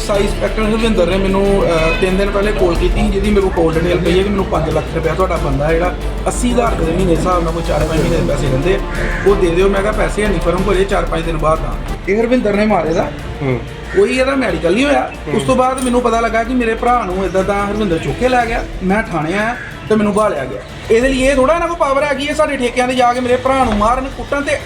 Excise inspector Harvinder ਨੇ ਮੈਨੂੰ 3 ਦਿਨ ਪਹਿਲੇ ਕਾਲ ਕੀਤੀ ਜਿਹਦੀ ਮੇਰੇ ਕੋਲ ਕਾਲ ਡਿਟੇਲ ਪਈ ਹੈ ਕਿ ਮੈਨੂੰ 5 ਲੱਖ ਰੁਪਇਆ ਤੁਹਾਡਾ ਬੰਦਾ ਜਿਹੜਾ 80000 ਰੁਪਏ ਦੇ ਮਹੀਨੇ ਹਿਸਾਬ ਨਾਲ ਕੋਈ 4-5 ਮਹੀਨੇ ਦੇ ਪੈਸੇ ਆ। ਉਹ ਦੇ ਦਿਓ ਮੈਂ ਕਿਹਾ ਪੈਸੇ ਨਹੀਂ ਫਰਮ ਕੋਲੇ 4-5 ਦਿਨ ਬਾਅਦ ਆ। ਇਹ ਹਰਵਿੰਦਰ ਨੇ ਮਾਰੇ ਦਾ। ਕੋਈ ਇਹਦਾ ਮੈਡੀਕਲ ਨਹੀਂ ਹੋਇਆ। ਉਸ ਤੋਂ ਬਾਅਦ ਮੈਨੂੰ ਪਤਾ ਲੱਗਾ ਕਿ ਮੇਰੇ ਭਰਾ ਨੂੰ ਇਦਾਂ ਦਾ ਹਰਵਿੰਦਰ ਚੁੱਕ ਕੇ ਲੈ ਗਿਆ ਮੈਂ ਥਾਣੇ ਆਇਆ ਤੇ ਮੈਨੂੰ ਭਾਲਿਆ ਗਿਆ। ਇਹਦੇ ਲਈ ਇਹ ਥੋੜਾ ਇਹਨਾਂ ਕੋਲ ਪਾਵਰ ਹੈਗੀ ਹੈ ਸਾਡੇ ਠੇਕਿਆਂ ਤੇ ਜਾ ਕੇ ਮੇਰੇ ਭਰਾ ਨੂੰ ਮਾਰਨ ਕੁੱਟਣ ਤੇ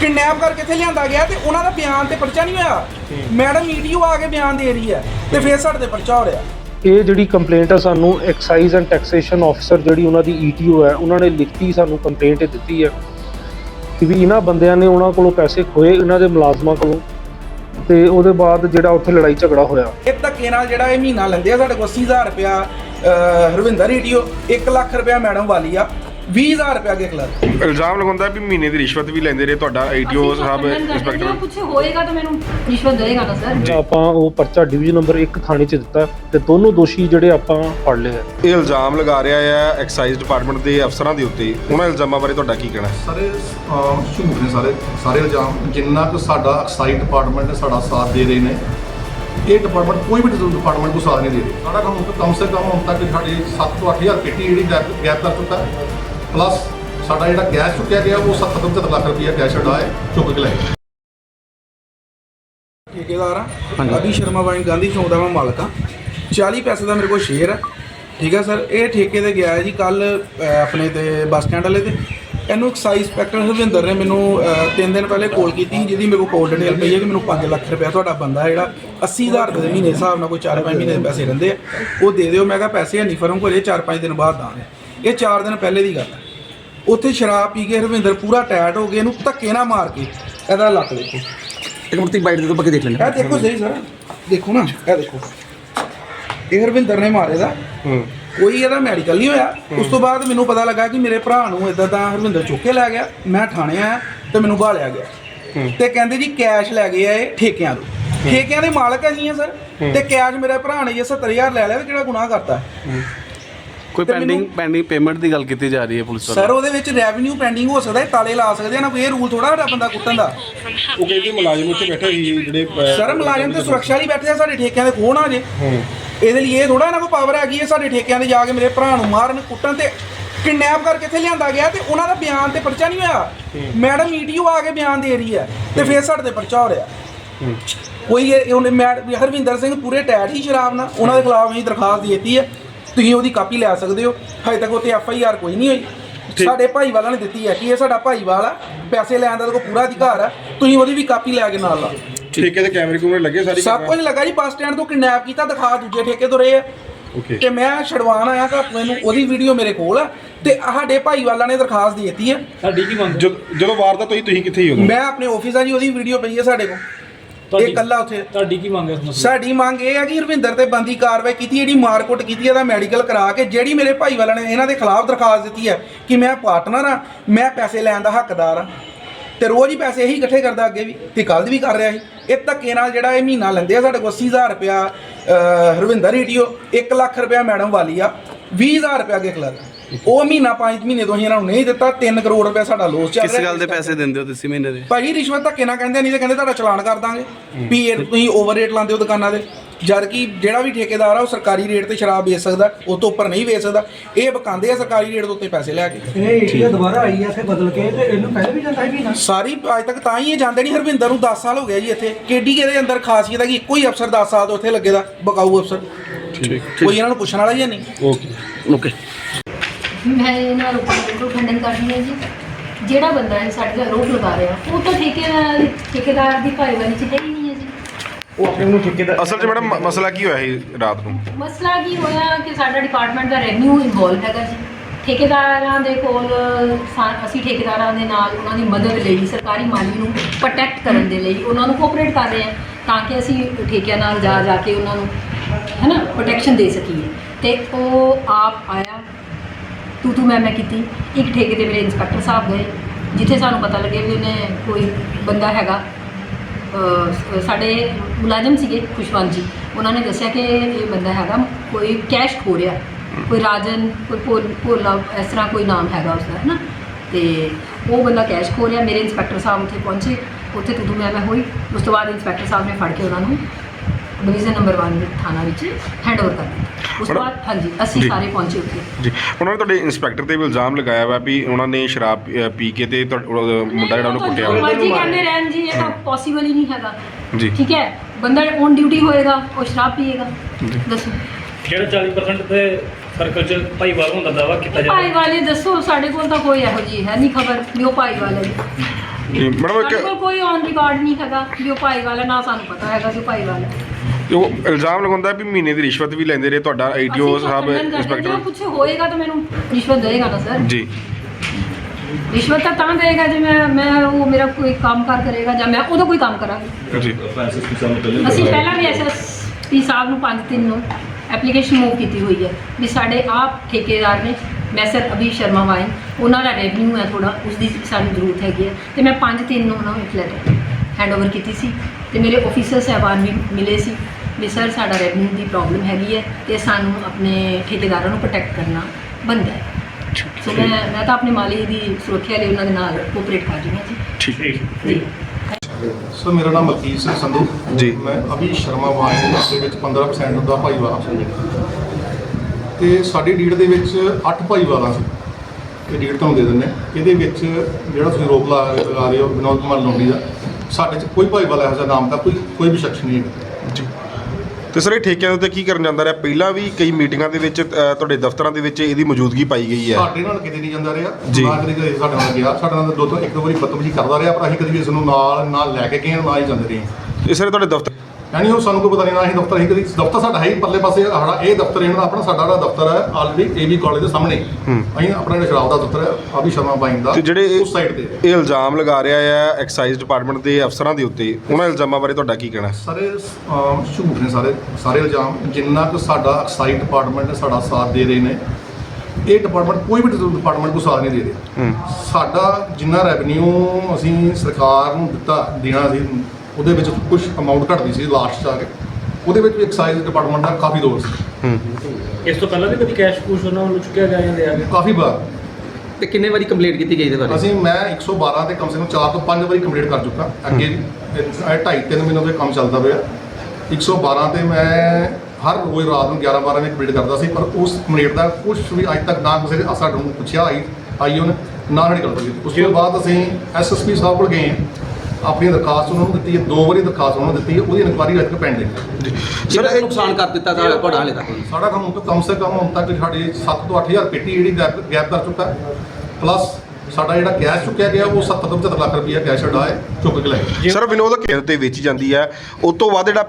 ਕਿਡਨੈਪ ਕਰਕੇ ਇੱਥੇ ਲਿਆਂਦਾ ਗਿਆ ਤੇ ਉਹਨਾਂ ਦਾ ਬਿਆਨ ਤੇ ਪਰਚਾ ਨਹੀਂ ਹੋਇਆ। ਮੈਡਮ ਵੀਡੀਓ ਆ ਕੇ ਬਿਆਨ ਦੇ ਰਹੀ ਹੈ ਤੇ ਫਿਰ ਸਾਡੇ ਤੇ ਪਰਚਾ ਹੋ ਰਿਹਾ। ਇਹ ਜਿਹੜੀ ਕੰਪਲੇਂਟ ਹੈ ਸਾਨੂੰ ਐਕਸਾਈਜ਼ ਐਂਡ ਟੈਕਸੇਸ਼ਨ ਆਫੀਸਰ ਜਿਹੜੀ ਉਹਨਾਂ ਦੀ ਈਟੀਓ ਹੈ ਉਹਨਾਂ ਨੇ ਲਿਖਤੀ ਸਾਨੂੰ ਕੰਪਲੇਂਟ ਦਿੱਤੀ ਹੈ ਕਿ ਵੀ ਇਹਨਾਂ ਬੰਦਿਆਂ ਨੇ ਉਹਨਾਂ ਕੋਲੋਂ ਪੈਸੇ ਖੋਏ ਇਹਨਾਂ ਦੇ ਮੁਲਾਜ਼ਮਾਂ ਕੋਲੋਂ ਤੇ ਉਹਦੇ ਬਾਅਦ ਜਿਹੜਾ ਉੱਥੇ ਲੜਾਈ ਝਗੜਾ ਹੋਇਆ। ਇਹ ਧੱਕੇ ਨਾਲ ਜਿਹੜਾ ਇਹ ਮਹੀਨਾ ਲੈਂਦੇ ਆ ਸਾਡੇ ਕੋਲ 80000 ਰੁਪਇਆ ਅਹ, ਹਰਵਿੰਦਰ ਈਟੀਓ 1 ਲੱਖ ਰੁਪਇਆ ਮੈਡਮ ਵਾਲੀ ਆ। 20000 ਰੁਪਇਆ ਕੇ ਕਲਰ ਇਲਜ਼ਾਮ ਲਗਾਉਂਦਾ ਵੀ ਮਹੀਨੇ ਦੀ ਰਿਸ਼ਵਤ ਵੀ ਲੈਂਦੇ ਰਹੇ ਤੁਹਾਡਾ ਆਈਟੀਓ ਸਾਹਿਬ ਇੰਸਪੈਕਟਰ ਕੁਝ ਹੋਏਗਾ ਤਾਂ ਮੈਨੂੰ ਰਿਸ਼ਵਤ ਦੇਗਾ ਨਾ ਸਰ ਆਪਾਂ ਉਹ ਪਰਚਾ ਡਿਵੀਜ਼ਨ ਨੰਬਰ 1 ਥਾਣੇ 'ਚ ਦਿੱਤਾ ਤੇ ਦੋਨੋਂ ਦੋਸ਼ੀ ਜਿਹੜੇ ਆਪਾਂ ਫੜ ਲਏ ਆ। ਇਹ ਇਲਜ਼ਾਮ ਲਗਾ ਰਿਹਾ ਹੈ ਐਕਸਾਈਜ਼ ਡਿਪਾਰਟਮੈਂਟ ਦੇ ਅਫਸਰਾਂ ਦੇ ਉੱਤੇ। ਉਹਨਾਂ ਇਲਜ਼ਾਮਾਂ ਬਾਰੇ ਤੁਹਾਡਾ ਕੀ ਕਹਿਣਾ ਹੈ? ਸਾਰੇ ਅਹ, ਝੂਠ ਨੇ ਸਾਰੇ। ਸਾਰੇ ਇਲਜ਼ਾਮ ਜਿੰਨਾ ਕੁ ਸਾਡਾ ਐਕਸਾਈਜ਼ ਡਿਪਾਰਟਮੈਂਟ ਨੇ ਸਾਡਾ ਸਾਥ ਦੇ ਰਹੇ ਨੇ ਇਹ ਡਿਪਾਰਟਮੈਂਟ ਕੋਈ ਵੀ ਡਿਪਾਰਟਮੈਂਟ ਨੂੰ ਸਾਥ ਨਹੀਂ ਦੇ ਰਿਹਾ। ਸਾਡਾ ਕੰਮ ਕਮ ਸੇ ਕਮ ਹੁਣ ਤੱਕ ਸਾਡੀ 7 ਤੋਂ 8000 ਪੇਟੀ ਜਿਹੜੀ ਗੈਪ ਗੈਪ ਕਰ ਚੁੱਕਾ ਪਲੱਸ ਸਾਡਾ ਜਿਹੜਾ ਗੈਸ ਚੁੱਕਿਆ ਗਿਆ ਉਹ 70 ਲੱਖ ਰੁਪਈਆ ਕੈਸ਼ ਹੈ ਚੁੱਕ ਕੇ ਲੈ ਗਿਆ ਠੇਕੇਦਾਰ ਆ। ਅਭੀ ਸ਼ਰਮਾ ਵਾਈਨ ਗਾਂਧੀ ਚੌਂਕ ਦਾ ਮੈਂ ਮਾਲਕ ਆ। 40 ਪੈਸੇ ਦਾ ਮੇਰੇ ਕੋਲ ਸ਼ੇਅਰ ਹੈ ਠੀਕ ਹੈ ਸਰ ਇਹ ਠੇਕੇ ਤੇ ਗਿਆ ਜੀ ਕੱਲ ਆਪਣੇ ਤੇ ਬੱਸ ਸਟੈਂਡ ਵਾਲੇ ਤੇ। ਇਹਨੂੰ ਐਕਸਾਈਜ਼ ਇੰਸਪੈਕਟਰ ਹਰਵਿੰਦਰ ਨੇ ਮੈਨੂੰ 3 ਦਿਨ ਪਹਿਲੇ ਕਾਲ ਕੀਤੀ ਜਿਹਦੀ ਮੇਰੇ ਕੋਲ ਕਾਲ ਡਿਟੇਲ ਪਈ ਹੈ ਕਿ ਮੈਨੂੰ 5 ਲੱਖ ਰੁਪਇਆ ਤੁਹਾਡਾ ਬੰਦਾ ਜਿਹੜਾ 80000 ਰੁਪਏ ਦੇ ਮਹੀਨੇ ਹਿਸਾਬ ਨਾਲ ਕੋਈ 4-5 ਮਹੀਨੇ ਦੇ ਪੈਸੇ ਰਹਿੰਦੇ ਆ। ਉਹ ਦੇ ਦਿਓ ਮੈਂ ਕਿਹਾ ਪੈਸੇ ਨਹੀਂ ਫਰਮ ਕੋਲੇ 4-5 ਦਿਨ ਬਾਅਦ ਦਾਂਗੇ। ਇਹ 4 ਦਿਨ ਪਹਿਲੇ ਦੀ ਗੱਲ ਹੈ। ਉੱਥੇ ਸ਼ਰਾਬ ਪੀ ਕੇ ਹਰਵਿੰਦਰ ਪੂਰਾ ਟੈਟ ਹੋ ਗਿਆ ਇਹਨੂੰ ਧੱਕੇ ਨਾ ਮਾਰ ਕੇ ਇਹਦਾ ਲੱਕ ਦੇਖੋ ਇੱਕ ਮਿੰਟ ਬਾਈਟ ਦੇ ਦੋ ਬਾਕੀ ਦੇਖ ਲੈਂਦੇ। ਇਹ ਦੇਖੋ ਸਹੀ ਸਰ। ਦੇਖੋ ਨਾ ਇਹ ਦੇਖੋ। ਇਹ ਹਰਵਿੰਦਰ ਨੇ ਮਾਰੇ ਦਾ ਹੂੰ। ਕੋਈ ਇਹਦਾ ਮੈਡੀਕਲ ਨਹੀਂ ਹੋਇਆ। ਉਸ ਤੋਂ ਬਾਅਦ ਮੈਨੂੰ ਪਤਾ ਲੱਗਾ ਕਿ ਮੇਰੇ ਭਰਾ ਨੂੰ ਇਦਾਂ ਦਾ ਹਰਵਿੰਦਰ ਚੁੱਕ ਕੇ ਲੈ ਗਿਆ। ਮੈਂ ਥਾਣੇ ਆਇਆ ਤੇ ਮੈਨੂੰ ਭਾਲਿਆ ਗਿਆ। ਤੇ ਕਹਿੰਦੇ ਜੀ ਕੈਸ਼ ਲੈ ਗਏ ਆ ਇਹ ਠੇਕਿਆਂ ਤੋਂ। ਠੇਕਿਆਂ ਦੇ ਮਾਲਕ ਹੈ ਜੀ ਆ ਸਰ। ਤੇ ਕੈਸ਼ ਮੇਰੇ ਭਰਾ ਨੇ ਜੇ 70000 ਲੈ ਲਿਆ ਤੇ ਕਿਹੜਾ ਗੁਨਾਹ ਕਰਤਾ? ਕੋਈ ਤੇ ਮੈਨੂੰ- ਪੈਂਡਿੰਗ ਪੈਂਡਿੰਗ ਪੇਮੈਂਟ ਦੀ ਗੱਲ ਕੀਤੀ ਜਾ ਰਹੀ ਹੈ ਪੁਲਿਸ ਸਰ ਉਹਦੇ ਵਿੱਚ ਰੈਵਨਿਊ ਪੈਂਡਿੰਗ ਹੋ ਸਕਦਾ ਹੈ ਤਾਲੇ ਲਾ ਸਕਦੇ ਆ ਨਾ ਕੋਈ ਇਹ ਰੂਲ ਥੋੜਾ ਸਾਡਾ ਬੰਦਾ ਕੁੱਟਣ ਦਾ? ਉਹ ਕਹਿੰਦੇ ਮੁਲਾਜ਼ਮ ਉੱਥੇ ਬੈਠੇ ਸੀ ਜਿਹੜੇ ਸਰ ਮੁਲਾਜ਼ਮ ਤੇ ਸੁਰੱਖਿਆ ਲਈ ਬੈਠੇ ਆ ਸਾਡੇ ਠੇਕਿਆਂ ਦੇ ਕੋਣ ਆ ਜੇ। ਇਹਦੇ ਲਈ ਇਹ ਥੋੜਾ ਇਹਨਾਂ ਕੋਲ ਪਾਵਰ ਹੈਗੀ ਹੈ ਸਾਡੇ ਠੇਕਿਆਂ ਤੇ ਜਾ ਕੇ ਮੇਰੇ ਭਰਾ ਨੂੰ ਮਾਰਨ ਕੁੱਟਣ ਤੇ ਕਿਡਨੈਪ ਕਰਕੇ ਇੱਥੇ ਲਿਆਂਦਾ ਗਿਆ ਤੇ ਉਹਨਾਂ ਦਾ ਬਿਆਨ ਤੇ ਪਰਚਾ ਨਹੀਂ ਹੋਇਆ। ਮੈਡਮ ਵੀਡੀਓ ਆ ਕੇ ਬਿਆਨ ਦੇ ਰਹੀ ਹੈ ਤੇ ਫਿਰ ਸਾਡੇ ਤੇ ਪਰਚਾ ਹੋ ਰਿਹਾ। ਕੋਈ ਇਹ ਉਹਨੇ ਮੈਡ ਹਰਵਿੰਦਰ ਸਿੰਘ ਪੂਰੇ ਟੈਟ ਹੀ ਸ਼ਰਾਬ ਨਾਲ ਉਹਨਾਂ ਦੇ ਖਿਲਾਫ ਅਸੀਂ ਦਰਖਾਸਤ ਦੇ ਦਿੱਤੀ ਹੈ। ਤੁਸੀਂ ਉਹਦੀ ਕਾਪੀ ਲੈ ਸਕਦੇ ਹੋ। ਹਜੇ ਤੱਕ ਉੱਤੇ ਐਫ ਆਈ ਆਰ ਕੋਈ ਨਹੀਂ ਹੋਈ। ਸਾਡੇ ਭਾਈਵਾਲਾਂ ਨੇ ਦਿੱਤੀ ਹੈ ਕਿ ਇਹ ਸਾਡਾ ਭਾਈਵਾਲ ਆ। ਪੈਸੇ ਲੈਣ ਦਾ ਕੋਲ ਪੂਰਾ ਅਧਿਕਾਰ ਹੈ ਤੁਸੀਂ ਉਹਦੀ ਵੀ ਕਾਪੀ ਲੈ ਕੇ ਨਾਲ ਲਾ ਠੇਕੇ। ਦੇ ਕੈਮਰੇ ਕੂਮਰੇ ਲੱਗੇ ਸਾਰੀ ਸਭ ਕੁਝ ਲੱਗਾ ਜੀ ਬੱਸ ਸਟੈਂਡ ਤੋਂ ਕਿਡਨੈਪ ਕੀਤਾ ਦਿਖਾ ਦੂਜੇ ਠੇਕੇ ਤੋਂ ਰਹੇ ਆ। ਓਕੇ। ਤੇ ਮੈਂ ਛਡਵਾਣ ਆਇਆ ਤਾਂ ਮੈਨੂੰ ਉਹਦੀ ਵੀਡੀਓ ਮੇਰੇ ਕੋਲ ਆ। ਤੇ ਸਾਡੇ ਭਾਈਵਾਲਾਂ ਨੇ ਦਰਖਾਸਤ ਦੇ ਦਿੱਤੀ ਹੈ ਜਦ- ਜਦੋਂ ਵਾਰਦਾਤ ਹੋਈ ਤੁਸੀਂ ਕਿੱਥੇ ਹੀ ਉਦੋਂ? ਮੈਂ ਆਪਣੇ ਆਫਿਸ ਆ ਜੀ ਉਹਦੀ ਵੀਡੀਓ ਪਈ ਹੈ ਸਾਡੇ ਕੋਲ। ਇਹ ਕੱਲਾ ਉੱਥੇ ਤੁਹਾਡੀ ਕੀ ਮੰਗ ਹੈ ਇਸ ਮਸਲੇ ਸਾਡੀ ਮੰਗ ਇਹ ਹੈ ਕਿ ਰਵਿੰਦਰ ਤੇ ਬੰਦੀ ਕਾਰਵਾਈ ਕੀਤੀ ਜਿਹੜੀ ਮਾਰਕੁੱਟ ਕੀਤੀ ਇਹਦਾ ਮੈਡੀਕਲ ਕਰਾ ਕੇ ਜਿਹੜੀ ਮੇਰੇ ਭਾਈ ਵਾਲਿਆਂ ਨੇ ਇਹਨਾਂ ਦੇ ਖਿਲਾਫ ਦਰਖਾਸਤ ਦਿੱਤੀ ਹੈ ਕਿ ਮੈਂ ਪਾਰਟਨਰ ਆ ਮੈਂ ਪੈਸੇ ਲੈਣ ਦਾ ਹੱਕਦਾਰ ਆ ਤੇ ਰੋਜ਼ ਹੀ ਪੈਸੇ ਇਹੀ ਇਕੱਠੇ ਕਰਦਾ ਅੱਗੇ ਵੀ ਤੇ ਕੱਲ ਵੀ ਕਰ ਰਿਹਾ ਸੀ। ਇਹ ਧੱਕੇ ਨਾਲ ਜਿਹੜਾ ਇਹ ਮਹੀਨਾ ਲੈਂਦੇ ਆ ਸਾਡੇ ਕੋਲ 80000 ਰੁਪਇਆ ਅਹ, ਹਰਵਿੰਦਰ ਈਟੀਓ 1 ਲੱਖ ਰੁਪਇਆ ਮੈਡਮ ਵਾਲੀ ਆ 20000 ਰੁਪਇਆ ਅੱਗੇ ਕਲਰ ਉਹ ਮਹੀਨਾ 5 ਮਹੀਨੇ ਤੋਂ ਅਸੀਂ ਇਹਨਾਂ ਨੂੰ ਨਹੀਂ ਦਿੱਤਾ 3 ਕਰੋੜ ਰੁਪਇਆ ਸਾਡਾ ਲੋਸ ਚੱਲ ਕਿਸ ਰਿਹਾ ਗੱਲ ਦੇ। ਪੈਸੇ ਦਿੰਦੇ ਹੋ ਤੁਸੀਂ ਮਹੀਨੇ ਦੇ? ਭਾਜੀ ਰਿਸ਼ਵਤ ਧੱਕੇ ਨਾਲ ਕਹਿੰਦੇ ਨਹੀਂ ਤੇ ਕਹਿੰਦੇ ਤੁਹਾਡਾ ਚਲਾਨ ਕਰ ਦਾਂਗੇ। ਵੀ ਇਹ ਤੁਸੀਂ ਓਵਰ ਰੇਟ ਲਾਉਂਦੇ ਹੋ ਦੁਕਾਨਾਂ ਦੇ ਜਦ ਕਿ ਜਿਹੜਾ ਵੀ ਠੇਕੇਦਾਰ ਆ ਉਹ ਸਰਕਾਰੀ ਰੇਟ ਤੇ ਸ਼ਰਾਬ ਵੇਚ ਸਕਦਾ ਉਹ ਤੋਂ ਉੱਪਰ ਨਹੀਂ ਵੇਚ ਸਕਦਾ। ਇਹ ਬਕਾਉਂਦੇ ਆ ਸਰਕਾਰੀ ਰੇਟ ਦੇ ਉੱਤੇ ਪੈਸੇ ਲੈ ਕੇ। ਇਹ ਦੁਬਾਰਾ ਆਈ ਹੈ ਫਿਰ ਬਦਲ ਕੇ ਤੇ ਇਹਨੂੰ ਪਹਿਲੇ ਵੀ ਜਾਂਦਾ ਹੈ ਵੀ ਨਾ? ਸਾਰੀ ਅੱਜ ਤੱਕ ਤਾਂ ਹੀ ਇਹ ਜਾਂਦੇ ਨਹੀਂ ਹਰਵਿੰਦਰ ਨੂੰ 10 ਸਾਲ ਹੋ ਗਏ ਜੀ ਇੱਥੇ। ਕਿੱਡੀ ਇਹਦੇ ਅੰਦਰ ਖਾਸੀਅਤ ਹੈ ਕਿ ਇੱਕੋ ਹੀ ਅਫਸਰ 10 ਸਾਲ ਤੋਂ ਇੱਥੇ ਲੱਗੇਦਾ ਬਕਾਊ ਅਫਸਰ। ਠੀਕ। ਕੋਈ ਇਹਨਾਂ ਨੂੰ ਪੁੱਛਣ ਵਾਲਾ ਹੀ ਹੈ ਨਹੀਂ। Okay okay. ਮੈਂ ਇਹਨਾਂ ਰੋਪਾਂ ਦਾ ਬਿਲਕੁਲ ਖੰਡਨ ਕਰਦੀ ਹਾਂ ਜੀ। ਜਿਹੜਾ ਬੰਦਾ ਇਹ ਸਾਡੇ ਤੇ ਆਰੋਪ ਲਗਾ ਰਿਹਾ ਉਹ ਤਾਂ ਠੇਕੇਦਾਰ ਠੇਕੇਦਾਰ ਦੀ ਭਾਈਵਾਲੀ ਚ ਹੈ ਹੀ ਨਹੀਂ ਹੈ ਜੀ। ਉਹ ਆਪਣੇ ਨੂੰ ਠੇਕੇਦਾਰ ਅਸਲ 'ਚ ਮੈਡਮ ਮ- ਮਸਲਾ ਕੀ ਹੋਇਆ ਸੀ ਰਾਤ ਨੂੰ? ਮਸਲਾ ਕੀ ਹੋਇਆ ਕਿ ਸਾਡਾ ਡਿਪਾਰਟਮੈਂਟ ਦਾ ਰੈਵਨਿਊ ਇਨਵੋਲਵ ਹੈਗਾ ਜੀ। ਠੇਕੇਦਾਰਾਂ ਦੇ ਕੋਲ ਸਾ- ਅਸੀਂ ਠੇਕੇਦਾਰਾਂ ਦੇ ਨਾਲ ਉਹਨਾਂ ਦੀ ਮਦਦ ਲਈ ਸਰਕਾਰੀ ਮਾਲੀ ਨੂੰ ਪ੍ਰੋਟੈਕਟ ਕਰਨ ਦੇ ਲਈ ਉਹਨਾਂ ਨੂੰ ਕੋਆਪਰੇਟ ਕਰ ਰਹੇ ਹਾਂ ਤਾਂ ਕਿ ਅਸੀਂ ਠੇਕਿਆਂ ਨਾਲ ਜਾ ਜਾ ਕੇ ਉਹਨਾਂ ਨੂੰ ਹੈ ਨਾ ਪ੍ਰੋਟੈਕਸ਼ਨ ਦੇ ਸਕੀਏ। ਤੇ ਉਹ ਆਪ ਆਇਆ ਤੂੰ ਤੂੰ ਮੈਂ ਮੈਂ ਕੀਤੀ। ਇੱਕ ਠੇਕੇ ਤੇ ਮੇਰੇ ਇੰਸਪੈਕਟਰ ਸਾਹਿਬ ਗਏ, ਜਿੱਥੇ ਸਾਨੂੰ ਪਤਾ ਲੱਗਿਆ ਵੀ ਉਹਨੇ ਕੋਈ ਬੰਦਾ ਹੈਗਾ। ਅਹ ਸਾਡੇ ਮੁਲਾਜ਼ਮ ਸੀਗੇ ਖੁਸ਼ਵੰਤ ਜੀ। ਉਹਨਾਂ ਨੇ ਦੱਸਿਆ ਕਿ ਇਹ ਬੰਦਾ ਹੈਗਾ, ਕੋਈ ਕੈਸ਼ ਖੋ ਰਿਹਾ। ਕੋਈ ਰਾਜਨ, ਕੋਈ ਭੋਲ- ਭੋਲਾ, ਇਸ ਤਰ੍ਹਾਂ ਕੋਈ ਨਾਮ ਹੈਗਾ ਉਸਦਾ ਹੈ ਨਾ ਤੇ ਉਹ ਬੰਦਾ ਕੈਸ਼ ਖੋ ਰਿਹਾ। ਮੇਰੇ ਇੰਸਪੈਕਟਰ ਸਾਹਿਬ ਉੱਥੇ ਪਹੁੰਚੇ। ਉੱਥੇ ਤੂੰ ਤੂੰ ਮੈਂ ਮੈਂ ਹੋਈ। ਉਸ ਤੋਂ ਬਾਅਦ ਇੰਸਪੈਕਟਰ ਸਾਹਿਬ ਨੇ ਫੜ ਕੇ ਉਹਨਾਂ ਨੂੰ ਡਿਵੀਜ਼ਨ ਨੰਬਰ 1 ਥਾਣਾ ਵਿੱਚ ਹੈਂਡਓਵਰ ਕਰ ਦਿੱਤਾ। ਉਸ ਤੋਂ ਬਾਅਦ ਹਾਂਜੀ ਅਸੀਂ ਜੀ। ਸਾਰੇ ਪਹੁੰਚੇ ਉੱਥੇ। ਜੀ। ਉਹਨਾਂ ਨੇ ਤੁਹਾਡੇ ਇੰਸਪੈਕਟਰ ਤੇ ਵੀ ਇਲਜ਼ਾਮ ਲਗਾਇਆ ਵਾ ਵੀ ਉਹਨਾਂ ਨੇ ਸ਼ਰਾਬ ਪੀ ਕੇ ਤੇ ਮੁੰਡਾ ਜਿਹੜਾ ਉਹਨੂੰ ਕੁੱਟਿਆ। ਜੋ ਵਾ ਮਰਜ਼ੀ ਕਹਿੰਦੇ ਰਹਿਣ ਜੀ ਇਹ ਤਾਂ ਪੋਸੀਬਲ ਹੀ ਨਹੀਂ ਹੈਗਾ। ਜੀ। ਠੀਕ ਹੈ? ਬੰਦਾ ਔਨ ਡਿਊਟੀ ਹੋਏਗਾ ਉਹ ਸ਼ਰਾਬ ਪੀਏਗਾ। ਦੱਸੋ। ਜਿਹੜਾ 40% ਤੇ ਸਰਕਲ ਚ ਭਾਈਵਾਲ ਹੁੰਦਾ ਦਾਵਾ ਕੀਤਾ ਭਾਈ ਜਾਂਦਾ ਵਾਲੇ ਦੱਸੋ ਸਾਡੇ ਕੋਲ ਤਾਂ ਕੋਈ ਇਹੋ ਜੀ ਹੈ ਨਹੀਂ ਖਬਰ ਵੀ ਉਹ ਭਾਈ ਵਾਲਾ ਜੀ। ਜੀ ਮੈਡਮ ਕੋਈ ਔਨ ਰਿਕਾਰਡ ਨਹੀਂ ਹੈਗਾ ਵੀ ਉਹ ਭਾਈ ਵਾਲਾ ਨਾ ਸਾਨੂੰ ਪਤਾ ਹੈਗਾ ਕਿ ਉਹ ਭਾਈ ਵਾਲਾ ਉਹ ਇਲਜ਼ਾਮ ਲਗਾਉਂਦਾ ਵੀ ਮਹੀਨੇ ਦੀ ਰਿਸ਼ਵਤ ਵੀ ਲੈਂਦੇ ਰਹੇ ਤੁਹਾਡਾ ਆਈਟੀਓ ਸਾਹਿਬ ਇੰਸਪੈਕਟਰ ਜੇ ਕੁਝ ਹੋਏਗਾ ਤਾਂ ਮੈਨੂੰ ਰਿਸ਼ਵਤ ਦੇਗਾ ਨਾ ਸਰ। ਜੀ। ਰਿਸ਼ਵਤ ਤਾਂ ਤਾਂ ਦੇਗਾ ਜੇ ਮੈਂ ਮੈਂ ਉਹ ਮੇਰਾ ਕੋਈ ਕੰਮ ਕਾਰ ਕਰੇਗਾ ਜਾਂ ਮੈਂ ਉਹਦਾ ਕੋਈ ਕੰਮ ਕਰਾਂਗੀ। ਜੀ। ਅਸੀਂ ਪਹਿਲਾਂ ਵੀ ਐਸਐਸਪੀ ਸਾਹਿਬ ਨੂੰ 5 ਨੂੰ ਐਪਲੀਕੇਸ਼ਨ ਮੂਵ ਕੀਤੀ ਹੋਈ ਹੈ ਵੀ ਸਾਡੇ ਆਪ ਠੇਕੇਦਾਰ ਨੇ ਮੈਂ ਸਰ ਅਭੀ ਸ਼ਰਮਾ ਵਾਈਨ ਉਹਨਾਂ ਦਾ ਰੈਵਨਿਊ ਹੈ ਥੋੜਾ ਉਸ ਦੀ ਸਾਨੂੰ ਜ਼ਰੂਰਤ ਹੈਗੀ ਹੈ ਤੇ ਮੈਂ 5 ਨੂੰ ਉਹਨਾਂ ਨੂੰ ਇੱਕ ਲੈਟਰ ਹੈਂਡਓਵਰ ਕੀਤੀ ਸੀ। ਤੇ ਮੇਰੇ ਆਫੀਸਰ ਸਾਹਿਬਾਨ ਵੀ ਮਿਲੇ ਸੀ ਵੀ ਸਰ ਸਾਡਾ ਰੈਵਨਿਊ ਦੀ ਪ੍ਰੋਬਲਮ ਹੈਗੀ ਹੈ ਤੇ ਸਾਨੂੰ ਆਪਣੇ ਠੇਕੇਦਾਰਾਂ ਨੂੰ ਪ੍ਰੋਟੈਕਟ ਕਰਨਾ ਬਣਦਾ ਹੈ। ਸੋ ਮੈਂ ਮੈਂ ਤਾਂ ਆਪਣੇ ਮਾਲੀ ਦੀ ਸੁਰੱਖਿਆ ਲਈ ਉਹਨਾਂ ਦੇ ਨਾਲ ਕੋਆਪਰੇਟ ਕਰ ਰਹੀ ਹਾਂ ਜੀ। ਠੀਕ ਜੀ। ਸਰ ਮੇਰਾ ਨਾਮ ਮਲਕੀਤ ਸਿੰਘ ਸੰਧੂ। ਜੀ। ਮੈਂ ਅਭੀ ਸ਼ਰਮਾ ਵਾਈਨ ਦੇ ਵਿੱਚ 15% ਦਾ ਭਾਈਵਾਲਾ। ਤੇ ਸਾਡੀ ਡੀਡ ਦੇ ਵਿੱਚ 8 ਭਾਈਵਾਲਾ ਸੀ। ਇਹ ਡੀਡ ਤੁਹਾਨੂੰ ਦੇ ਦਿੰਦੇ। ਇਹਦੇ ਵਿੱਚ ਜਿਹੜਾ ਤੁਸੀਂ ਰੋਕ ਲਾ ਲਗਾ ਰਹੇ ਹੋ ਵਿਨੋਦ ਕੁਮਾਰ ਲੋਂਡੀ ਦਾ। ਸਾਡੇ 'ਚ ਕੋਈ ਭਾਈਵਾਲਾ ਇਹੋ ਜਿਹਾ ਨਾਮ ਦਾ ਕੋਈ ਕੋਈ ਵੀ ਸ਼ਖਸ ਨਹੀਂ ਜੀ। ਤੇ ਸਰ ਇਹ ਠੇਕਿਆਂ ਦੇ ਉੱਤੇ ਕੀ ਕਰਨ ਜਾਂਦਾ ਰਿਹਾ? ਪਹਿਲਾਂ ਵੀ ਕਈ ਮੀਟਿੰਗਾਂ ਦੇ ਵਿੱਚ ਅ, ਤੁਹਾਡੇ ਦਫ਼ਤਰਾਂ ਦੇ ਵਿੱਚ ਇਹਦੀ ਮੌਜੂਦਗੀ ਪਾਈ ਗਈ ਹੈ। ਸਾਡੇ ਨਾਲ ਕਿਤੇ ਨਹੀਂ ਜਾਂਦਾ ਰਿਹਾ। ਜੀ। ਨਾ ਕਦੇ ਕਦੇ ਸਾਡੇ ਨਾਲ ਗਿਆ। ਸਾਡੇ ਨਾਲ ਦੋ ਤੋਂ ਇੱਕ ਦੋ ਵਾਰੀ ਬਦਤਮੀਜ਼ੀ ਕਰਦਾ ਰਿਹਾ ਪਰ ਅਸੀਂ ਕਦੇ ਵੀ ਇਸ ਨੂੰ ਨਾਲ ਨਾਲ ਲੈ ਕੇ ਗਏ ਹਾਂ, ਨਾ ਹੀ ਜਾਂਦੇ ਰਹੇ ਹਾਂ। ਇਹ ਸਾਰੇ ਤੁਹਾਡੇ ਦਫ਼ਤਰ ਯਾਨੀ ਉਹ ਸਾਨੂੰ ਕੋਈ ਪਤਾ ਨਹੀਂ ਨਾ ਅਸੀਂ ਦਫ਼ਤਰ ਹੀ ਕਦੀ ਦਫ਼ਤਰ ਸਾਡਾ ਹੈ ਹੀ ਪਰਲੇ ਪਾਸੇ ਸਾਡਾ ਇਹ ਦਫ਼ਤਰ ਇਹਨਾਂ ਦਾ ਆਪਣਾ ਸਾਡਾ ਜਿਹੜਾ ਦਫ਼ਤਰ ਹੈ ਆਲਰੇਡੀ ਏਬੀ ਕਾਲਜ ਦੇ ਸਾਹਮਣੇ। ਅਸੀਂ ਆਪਣਾ ਜਿਹੜਾ ਸ਼ਰਾਬ ਦਾ ਦਫ਼ਤਰ ਹੈ ਆਬੀ ਸ਼ਰਮਾ ਬਾਈਨ ਦਾ ਤੇ ਜਿਹੜੇ ਉਸ ਸਾਈਡ ਤੇ ਹੈ। ਇਹ ਇਲਜ਼ਾਮ ਲਗਾ ਰਿਹਾ ਹੈ ਐਕਸਾਈਜ਼ ਡਿਪਾਰਟਮੈਂਟ ਦੇ ਅਫਸਰਾਂ ਦੇ ਉੱਤੇ ਉਹਨਾਂ ਇਲਜ਼ਾਮਾਂ ਬਾਰੇ ਤੁਹਾਡਾ ਕੀ ਕਹਿਣਾ ਸਾਰੇ ਅਮ, ਝੂਠ ਨੇ ਸਾਰੇ ਸਾਰੇ ਇਲਜ਼ਾਮ। ਜਿੰਨਾ ਕੁ ਸਾਡਾ ਐਕਸਾਈਜ਼ ਡਿਪਾਰਟਮੈਂਟ ਨੇ ਸਾਡਾ ਸਾਥ ਦੇ ਰਹੇ ਨੇ। ਇਹ ਡਿਪਾਰਟਮੈਂਟ ਕੋਈ ਵੀ ਡਿਪਾਰਟਮੈਂਟ ਕੋ ਸਾਥ ਨਹੀਂ ਦੇ ਰਿਹਾ। ਸਾਡਾ ਜਿੰਨਾ ਰੈਵਨਿਊ ਅਸੀਂ ਸਰਕਾਰ ਨੂੰ ਦਿੱਤਾ ਦੇਣਾ ਸੀ ਉਹਦੇ ਵਿੱਚ ਕੁਝ ਅਮਾਉਂਟ ਘਟਦੀ ਸੀ ਲਾਸਟ 'ਚ ਆ ਕੇ। ਉਹਦੇ ਵਿੱਚ ਵੀ ਐਕਸਾਈਜ਼ ਡਿਪਾਰਟਮੈਂਟ ਦਾ ਕਾਫੀ ਰੋਲ ਸੀ। ਹੂੰ ਇਸ ਤੋਂ ਪਹਿਲਾਂ ਵੀ ਕਦੀ ਕੈਸ਼ ਕੂਸ਼ ਉਹਨਾਂ ਵੱਲੋਂ ਚੁੱਕਿਆ ਜਾ ਜਾਂਦੇ ਆ ਕਾਫੀ ਵਾਰ। ਤੇ ਕਿੰਨੇ ਵਾਰੀ ਕੰਪਲੇਂਟ ਕੀਤੀ ਗਈ ਇਹਦੇ ਬਾਰੇ? ਅਸੀਂ ਮੈਂ 112 ਤੇ ਕਮ ਸੇ ਕਮ 4 ਤੋਂ 5 ਵਾਰੀ ਕੰਪਲੀਟ ਕਰ ਚੁੱਕਾ। ਅੱਗੇ ਇਹ ਢਾਈ ਤਿੰਨ ਮਹੀਨੇ ਤੋਂ ਇਹ ਕੰਮ ਚੱਲਦਾ ਪਿਆ। 112 ਤੇ ਮੈਂ ਹਰ ਰੋਜ਼ ਰਾਤ ਨੂੰ 11 12 ਵਜੇ ਕੰਪਲੀਟ ਕਰਦਾ ਸੀ ਪਰ ਉਸ ਕੰਪਲੀਟ ਦਾ ਕੁਝ ਵੀ ਅੱਜ ਤੱਕ ਨਾ ਕਿਸੇ ਨੇ ਸਾਡੇ ਨੂੰ ਪੁੱਛਿਆ ਆਈ ਆਈ ਉਹਨੇ ਨਾ ਗੱਲ ਕੀਤੀ ਉਸ ਤੋਂ ਬਾਅਦ ਅਸੀਂ ਐਸਐਸਪੀ ਸਾਹਿਬ ਕੋਲ ਗਏ ਆਪਣੀ ਦਰਖਾਸਤ ਉਹਨਾਂ ਨੂੰ ਦਿੱਤੀ ਹੈ ਦੋ ਵਾਰੀ ਦਰਖਾਸਤ ਉਹਨਾਂ ਨੂੰ ਦਿੱਤੀ ਹੈ ਉਹਦੀ ਇਨਕੁਆਰੀ ਅੱਜ ਤੱਕ ਪੈਂਡਿੰਗ ਹੈ। ਸਰ ਇਹ ਨੁਕਸਾਨ ਕਰ ਦਿੱਤਾ ਤੁਹਾਡਾ ਤੁਹਾਡਾ ਹਾਲੇ ਤੱਕ ਸਾਡਾ ਕੰਮ ਤੋਂ ਕਮ ਸੇ ਕਮ ਹੁਣ ਤੱਕ ਸਾਡੀ 7 ਤੋਂ 8000 ਪੇਟੀ ਜਿਹੜੀ ਗੈਪ ਗੈਪ ਕਰ ਚੁੱਕਾ ਪਲੱਸ ਸਾਡਾ ਜਿਹੜਾ ਕੈਸ਼ ਚੁੱਕਿਆ ਗਿਆ ਉਹ 70 ਤੋਂ 75 ਲੱਖ ਰੁਪਈਆ ਕੈਸ਼ ਜਿਹੜਾ ਹੈ ਚੁੱਕ ਕੇ ਲੈ ਸਰ ਵਿਨੋਦ ਕੇਂਦਰ ਤੇ ਵੇਚੀ ਜਾਂਦੀ ਹੈ। ਉਸ ਤੋਂ ਬਾਅਦ ਜਿਹੜਾ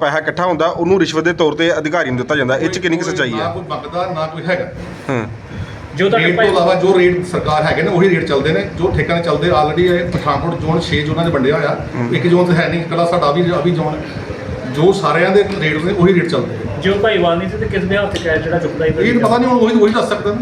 ਪੈਸਾ ਇਕੱਠਾ ਹੁੰਦਾ ਉਹਨੂੰ ਰਿਸ਼ਵਤ ਦੇ ਤੌਰ ਤੇ ਅਧਿਕਾਰੀ ਨੂੰ ਦਿੱਤਾ ਜਾਂਦਾ। ਇਹ ਚ ਕਿੰਨੀ ਕੁ ਸੱਚਾਈ ਨਾ ਹੈ ਕੋਈ ਮੰਗਦਾ ਨਾ ਕੋਈ ਹੈਗਾ। ਹੂੰ। ਜੋ ਤੁਹਾਡੇ ਰੇਟ ਤੋਂ ਭਾਈ ਇਲਾਵਾ ਜੋ ਰੇਟ ਸਰਕਾਰ ਹੈਗੇ ਨੇ ਉਹੀ ਰੇਟ ਚੱਲਦੇ ਨੇ। ਜੋ ਠੇਕਿਆਂ ਦੇ ਚੱਲਦੇ ਆਲਰੇਡੀ ਇਹ ਪਠਾਨਕੋਟ ਜ਼ੋਨ 6 ਜ਼ੋਨਾਂ 'ਚ ਵੰਡਿਆ ਹੋਇਆ। ਇੱਕ ਜ਼ੋਨ ਤੇ ਹੈ ਨਹੀਂ ਇਕੱਲਾ ਸਾਡਾ ਵੀ ਅਭੀ ਜ਼ੋਨ ਹੈ। ਜੋ ਸਾਰਿਆਂ ਦੇ ਰੇਟ ਨੇ ਉਹੀ ਰੇਟ ਚੱਲਦੇ ਨੇ। ਜੋ ਭਾਈਵਾਲ ਨਹੀਂ ਸੀ ਤੇ ਕਿਸ ਦੇ ਹੱਥ ਕੈਸ਼ ਜਿਹੜਾ ਚੁੱਕਦਾ ਹੀ ਰੇਟ ਪਤਾ ਨਹੀਂ ਹੁਣ ਉਹੀ ਉਹੀ ਦੱਸ ਸਕਦਾ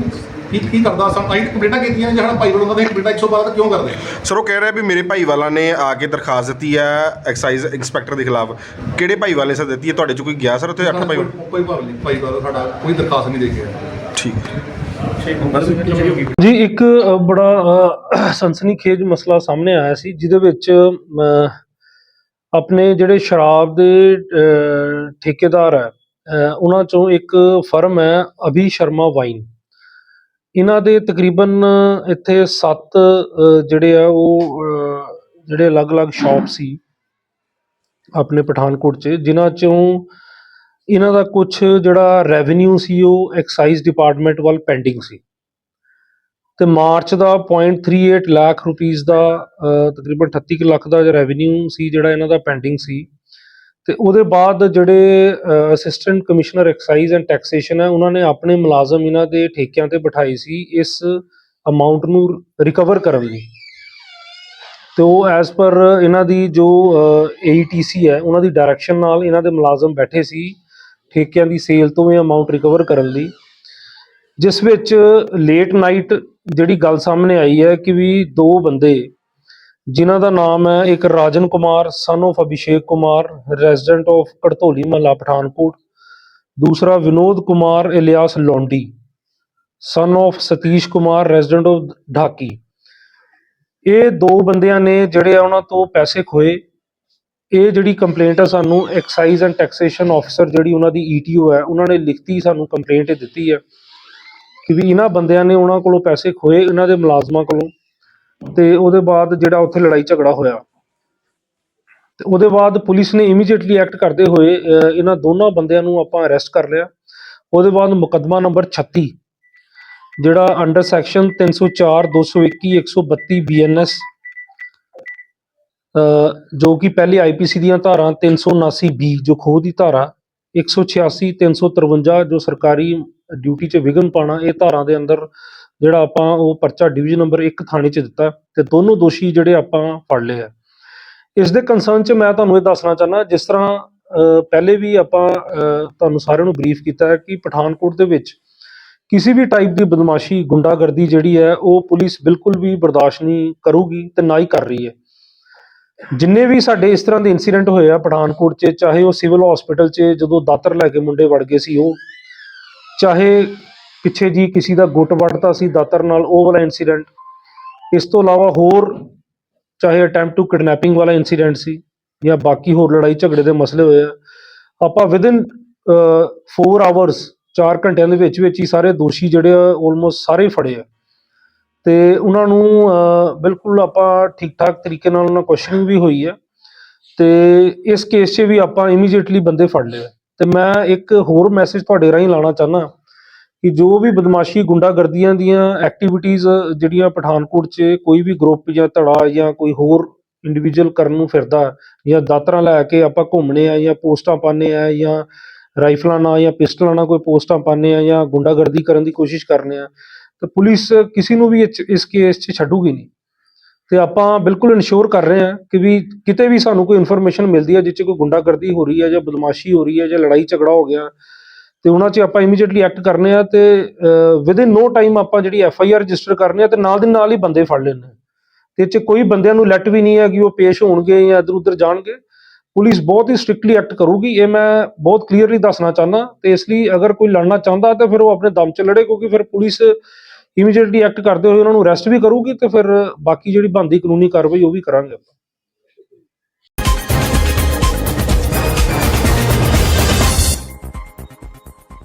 ਕੀ ਕੀ ਕਰਦਾ ਸਮ ਅਸੀਂ ਕੰਪਲੇਂਟਾਂ ਕੀਤੀਆਂ ਜਿਹੜਾ ਭਾਈ ਬਲ ਹੁੰਦਾ ਨੇ ਕੰਪਲੇਂਟਾਂ 112 ਤਾਂ ਕਿਉਂ ਕਰਦੇ? ਸਰ ਉਹ ਕਹਿ ਰਿਹਾ ਵੀ ਮੇਰੇ ਭਾਈ ਵਾਲਾ ਨੇ ਆ ਕੇ ਦਰਖਾਸਤ ਦਿੱਤੀ ਹੈ ਐਕਸਾਈਜ਼ ਇੰਸਪੈਕਟਰ ਦੇ ਖਿਲਾਫ। ਕਿਹੜੇ ਭਾਈ ਵਾਲੇ ਸਰ ਦਿੱਤੀ ਹੈ? ਤੁਹਾਡੇ ਚ ਕੋਈ ਗਿਆ ਸਰ ਉੱਥੇ ਅੱਠ ਭਾਈ ਕੋਈ ਭਾਵ ਨਹੀਂ ਸਾਡਾ ਕੋਈ ਦਰਖਾਸਤ ਨਹੀਂ ਦੇ ਕੇ ਆਇਆ। ਠੀਕ। ਹੈ ਜੀ ਇੱਕ ਅ, ਬੜਾ ਸਨਸਨੀਖੇਜ ਮਸਲਾ ਸਾਹਮਣੇ ਆਇਆ ਸੀ ਜਿਹਦੇ ਵਿੱਚ ਅ, ਆਪਣੇ ਜਿਹੜੇ ਸ਼ਰਾਬ ਦੇ ਅ, ਠੇਕੇਦਾਰ ਹੈ ਅ, ਉਹਨਾਂ ਚੋਂ ਇੱਕ ਫਰਮ ਹੈ ਅਭੀ ਸ਼ਰਮਾ ਵਾਈਨ। ਇਹਨਾਂ ਦੇ ਤਕਰੀਬਨ ਇੱਥੇ 7 ਜਿਹੜੇ ਆ ਉਹ ਅ, ਜਿਹੜੇ ਅਲੱਗ-ਅਲੱਗ ਸ਼ਾਪ ਸੀ ਆਪਣੇ ਪਠਾਨਕੋਟ 'ਚ ਜਿਨ੍ਹਾਂ ਚੋਂ ਇਹਨਾਂ ਦਾ ਕੁਝ ਜਿਹੜਾ ਰੈਵਨਿਊ ਸੀ ਉਹ ਐਕਸਾਈਜ਼ ਡਿਪਾਰਟਮੈਂਟ ਵੱਲ ਪੈਂਡਿੰਗ ਸੀ। ਤੇ ਮਾਰਚ ਦਾ 0.38 ਲੱਖ ਰੁਪੀਸ ਦਾ ਤਕਰੀਬਨ 38 ਕੁ ਲੱਖ ਦਾ ਰੈਵਨਿਊ ਸੀ ਜਿਹੜਾ ਇਹਨਾਂ ਦਾ ਪੈਂਡਿੰਗ ਸੀ। ਤੇ ਉਹਦੇ ਬਾਅਦ ਜਿਹੜੇ assistant commissioner excise and taxation ਹੈ, ਉਹਨਾਂ ਨੇ ਆਪਣੇ ਮੁਲਾਜ਼ਮ ਇਹਨਾਂ ਦੇ ਠੇਕਿਆਂ ਤੇ ਬਿਠਾਈ ਸੀ ਇਸ ਅਮਾਉਂਟ ਨੂੰ ਰਿਕਵਰ ਕਰਨ ਲਈ। ਤੇ ਉਹ ਐਜ਼ ਪਰ ਇਹਨਾਂ ਦੀ ਜੋ ਏਟੀਸੀ ਹੈ, ਉਹਨਾਂ ਦੀ ਡਾਇਰੈਕਸ਼ਨ ਨਾਲ ਇਹਨਾਂ ਦੇ ਮੁਲਾਜ਼ਮ ਬੈਠੇ ਸੀ। ਠੇਕਿਆਂ ਦੀ ਸੇਲ ਤੋਂ ਇਹ ਅਮਾਉਂਟ ਰਿਕਵਰ ਕਰਨ ਲਈ। ਜਿਸ ਵਿੱਚ ਲੇਟ ਨਾਈਟ ਜਿਹੜੀ ਗੱਲ ਸਾਹਮਣੇ ਆਈ ਹੈ ਕਿ ਵੀ ਦੋ ਬੰਦੇ ਜਿਨ੍ਹਾਂ ਦਾ ਨਾਮ ਹੈ, ਇੱਕ Rajan Kumar son of Abhishek Kumar resident of Kartoli ਮਹੱਲਾ ਪਠਾਨਕੋਟ, ਦੂਸਰਾ Vinod Kumar alias Laundi son of Satish Kumar resident of Dhaki. ਇਹ ਦੋ ਬੰਦਿਆਂ ਨੇ ਜਿਹੜੇ ਆ ਉਹਨਾਂ ਤੋਂ ਪੈਸੇ ਖੋਏ। ਇਹ ਜਿਹੜੀ ਕੰਪਲੇਂਟ ਆ ਸਾਨੂੰ ਐਕਸਾਈਜ਼ ਐਂਡ ਟੈਕਸੇਸ਼ਨ ਆਫੀਸਰ ਜਿਹੜੀ ਉਹਨਾਂ ਦੀ ਈਟੀਓ ਹੈ, ਉਹਨਾਂ ਨੇ ਲਿਖਤੀ, ਸਾਨੂੰ ਕੰਪਲੇਂਟ ਦਿੱਤੀ ਹੈ ਕਿ ਵੀ ਇਹਨਾਂ ਬੰਦਿਆਂ ਨੇ ਉਹਨਾਂ ਕੋਲੋਂ ਪੈਸੇ ਖੋਏ ਇਹਨਾਂ ਦੇ ਮੁਲਾਜ਼ਮਾਂ ਕੋਲੋਂ ਤੇ ਉਹਦੇ ਬਾਅਦ ਜਿਹੜਾ ਉੱਥੇ ਲੜਾਈ ਝਗੜਾ ਹੋਇਆ। ਤੇ ਉਹਦੇ ਬਾਅਦ ਪੁਲਿਸ ਨੇ ਇਮੀਡੀਏਟਲੀ ਐਕਟ ਕਰਦੇ ਹੋਏ ਇਹਨਾਂ ਦੋਨਾਂ ਬੰਦਿਆਂ ਨੂੰ ਆਪਾਂ ਅਰੈਸਟ ਕਰ ਲਿਆ। ਉਹਦੇ ਬਾਅਦ ਮੁਕੱਦਮਾ ਨੰਬਰ 36 ਜਿਹੜਾ ਅੰਡਰ ਸੈਕਸ਼ਨ 304 221 132 ਬੀਐਨਐਸ ਜੋ ਕਿ ਪਹਿਲੇ ਆਈਪੀਸੀ ਦੀਆਂ ਧਾਰਾਂ 379 ਬੀ ਜੋ ਖੋਹ ਦੀ ਧਾਰਾ 186 353 ਜੋ ਸਰਕਾਰੀ ਡਿਊਟੀ 'ਚ ਵਿਘਨ ਪਾਣਾ ਇਹ ਧਾਰਾਂ ਦੇ ਅੰਦਰ ਜਿਹੜਾ ਆਪਾਂ ਉਹ ਪਰਚਾ ਡਿਵੀਜ਼ਨ ਨੰਬਰ 1 ਥਾਣੇ 'ਚ ਦਿੱਤਾ ਤੇ ਦੋਨੋਂ ਦੋਸ਼ੀ ਜਿਹੜੇ ਆਪਾਂ ਫੜ ਲਏ ਆ। ਇਸ ਦੇ ਕੰਸਰਨ 'ਚ ਮੈਂ ਤੁਹਾਨੂੰ ਇਹ ਦੱਸਣਾ ਚਾਹਨਾ ਜਿਸ ਤਰ੍ਹਾਂ ਪਹਿਲੇ ਵੀ ਆਪਾਂ ਤੁਹਾਨੂੰ ਸਾਰਿਆਂ ਨੂੰ ਬਰੀਫ ਕੀਤਾ ਹੈ ਕਿ ਪਠਾਨਕੋਟ ਦੇ ਵਿੱਚ ਕਿਸੇ ਵੀ ਟਾਈਪ ਦੀ ਬਦਮਾਸ਼ੀ, ਗੁੰਡਾਗਰਦੀ ਜਿਹੜੀ ਹੈ, ਉਹ ਪੁਲਿਸ ਬਿਲਕੁਲ ਵੀ ਬਰਦਾਸ਼ਤ ਨਹੀਂ ਕਰੂਗੀ ਤੇ ਨਾ ਹੀ ਕਰ ਰਹੀ ਹੈ। ਜਿੰਨੇ ਵੀ ਸਾਡੇ ਇਸ ਤਰ੍ਹਾਂ ਦੇ ਇਨਸੀਡੈਂਟ ਹੋਏ ਆ, ਪਠਾਨਕੋਟ 'ਚ, ਚਾਹੇ ਉਹ ਸਿਵਲ ਹਸਪੀਟਲ 'ਚ, ਜਦੋਂ ਦਾਤਰ ਲੈ ਕੇ ਮੁੰਡੇ ਵੜ ਗਏ ਸੀ ਉਹ, ਚਾਹੇ ਪਿੱਛੇ ਜੀ ਕਿਸੇ ਦਾ ਗੁੱਟ ਵੱਢਤਾ ਸੀ ਦਾਤਰ ਨਾਲ ਉਹ ਵਾਲਾ ਇਨਸੀਡੈਂਟ ਇਸ ਤੋਂ ਇਲਾਵਾ ਹੋਰ ਚਾਹੇ ਅਟੈਂਪਟ ਟੂ ਕਿਡਨੈਪਿੰਗ ਵਾਲਾ ਇਨਸੀਡੈਂਟ ਸੀ, ਜਾਂ ਬਾਕੀ ਹੋਰ ਲੜਾਈ ਝਗੜੇ ਦੇ ਮਸਲੇ ਹੋਏ ਆ, ਆਪਾਂ ਵਿਦਿਨ 4 ਆਵਰਸ 4 ਘੰਟਿਆਂ ਦੇ ਵਿੱਚ ਵਿੱਚ ਹੀ ਸਾਰੇ ਦੋਸ਼ੀ ਜਿਹੜੇ ਆ ਆਲਮੋਸਟ ਸਾਰੇ ਹੀ ਫੜੇ ਆ। ਤੇ ਉਹਨਾਂ ਨੂੰ ਬਿਲਕੁਲ ਆਪਾਂ ਠੀਕ ਠਾਕ ਤਰੀਕੇ ਨਾਲ ਉਹਨਾਂ ਕੁਐਸਚਨਿੰਗ ਵੀ ਹੋਈ ਹੈ ਤੇ ਇਸ ਕੇਸ 'ਚ ਵੀ ਆਪਾਂ ਇਮੀਡੀਏਟਲੀ ਬੰਦੇ ਫੜ ਲਏ ਆ। ਤੇ ਮੈਂ ਇੱਕ ਹੋਰ ਮੈਸੇਜ ਤੁਹਾਡੇ ਰਾਹੀਂ ਲਾਣਾ ਚਾਹਨਾ ਕਿ ਜੋ ਵੀ ਬਦਮਾਸ਼ੀ ਗੁੰਡਾਗਰਦੀਆਂ ਦੀਆਂ ਐਕਟੀਵਿਟੀਆਂ ਜਿਹੜੀਆਂ ਪਠਾਨਕੋਟ 'ਚ ਕੋਈ ਵੀ ਗਰੁੱਪ ਜਾਂ ਧੜਾ ਜਾਂ ਕੋਈ ਹੋਰ ਇੰਡੀਵਿਜੂਅਲ ਕਰਨ ਨੂੰ ਫਿਰਦਾ, ਜਾਂ ਦਾਤਰਾਂ ਲੈ ਕੇ ਆਪਾਂ ਘੁੰਮਣੇ ਆ ਜਾਂ ਪੋਸਟਾਂ ਪਾਣੇ ਆ ਜਾਂ ਰਾਈਫਲਾਂ ਨਾਲ ਜਾਂ ਪਿਸਟਲਾਂ ਨਾਲ ਕੋਈ ਪੋਸਟਾਂ ਪਾਣੇ ਆ ਜਾਂ ਗੁੰਡਾਗਰਦੀ ਕਰਨ ਦੀ ਕੋਸ਼ਿਸ਼ ਕਰਨੇ ਆ ਤੇ ਪੁਲਿਸ ਕਿਸੇ ਨੂੰ ਵੀ ਇਹ 'ਚ- ਇਸ ਕੇਸ 'ਚ ਛੱਡੂਗੀ ਨਹੀਂ। ਤੇ ਆਪਾਂ ਬਿਲਕੁਲ ਇਨਸ਼ੋਰ ਕਰ ਰਹੇ ਹਾਂ ਕਿ ਵੀ ਕਿਤੇ ਵੀ ਸਾਨੂੰ ਕੋਈ ਇਨਫੋਰਮੇਸ਼ਨ ਮਿਲਦੀ ਹੈ ਜਿਸ 'ਚ ਕੋਈ ਗੁੰਡਾਗਰਦੀ ਹੋ ਰਹੀ ਹੈ ਜਾਂ ਬਦਮਾਸ਼ੀ ਹੋ ਰਹੀ ਹੈ ਜਾਂ ਲੜਾਈ ਝਗੜਾ ਹੋ ਗਿਆ, ਤੇ ਉਹਨਾਂ 'ਚ ਆਪਾਂ ਇਮੀਡੀਏਟਲੀ ਐਕਟ ਕਰਨੇ ਆ ਤੇ ਵਿਦ ਇਨ ਨੋ ਟਾਈਮ ਆਪਾਂ ਜਿਹੜੀ ਐਫ ਆਈ ਆਰ ਰਜਿਸਟਰ ਕਰਨੇ ਆ ਤੇ ਨਾਲ ਦੇ ਨਾਲ ਹੀ ਬੰਦੇ ਫੜ ਲੈਣੇ ਆ। ਤੇ ਇਹ 'ਚ ਕੋਈ ਬੰਦਿਆਂ ਨੂੰ ਲੈਟ ਵੀ ਨਹੀਂ ਹੈ ਕਿ ਉਹ ਪੇਸ਼ ਹੋਣਗੇ ਜਾਂ ਇੱਧਰ ਉੱਧਰ ਜਾਣਗੇ। ਪੁਲਿਸ ਬਹੁਤ ਹੀ ਸਟ੍ਰਿਕਟਲੀ ਐਕਟ ਕਰੂਗੀ, ਇਹ ਮੈਂ ਬਹੁਤ ਕਲੀਅਰਲੀ ਦੱਸਣਾ ਚਾਹੁੰਦਾ। ਤੇ ਇਸ ਲਈ ਅਗਰ ਕੋਈ ਲੜਨਾ ਚਾਹੁੰਦਾ ਤਾਂ ਫਿਰ ਉਹ ਆਪਣੇ ਦਮ 'ਚ ਲੜੇ, ਕਿਉਂਕਿ ਫਿਰ ਪੁਲਿਸ ਇਮੀਡੀਏਟਲੀ ਐਕਟ ਕਰਦੇ ਹੋਏ ਉਹਨਾਂ ਨੂੰ ਅਰੈਸਟ ਵੀ ਕਰੂਗੀ ਤੇ ਫਿਰ ਬਾਕੀ ਜਿਹੜੀ ਬਣਦੀ ਕਾਨੂੰਨੀ ਕਾਰਵਾਈ ਉਹ ਵੀ ਕਰਾਂਗੇ ਆਪਾਂ।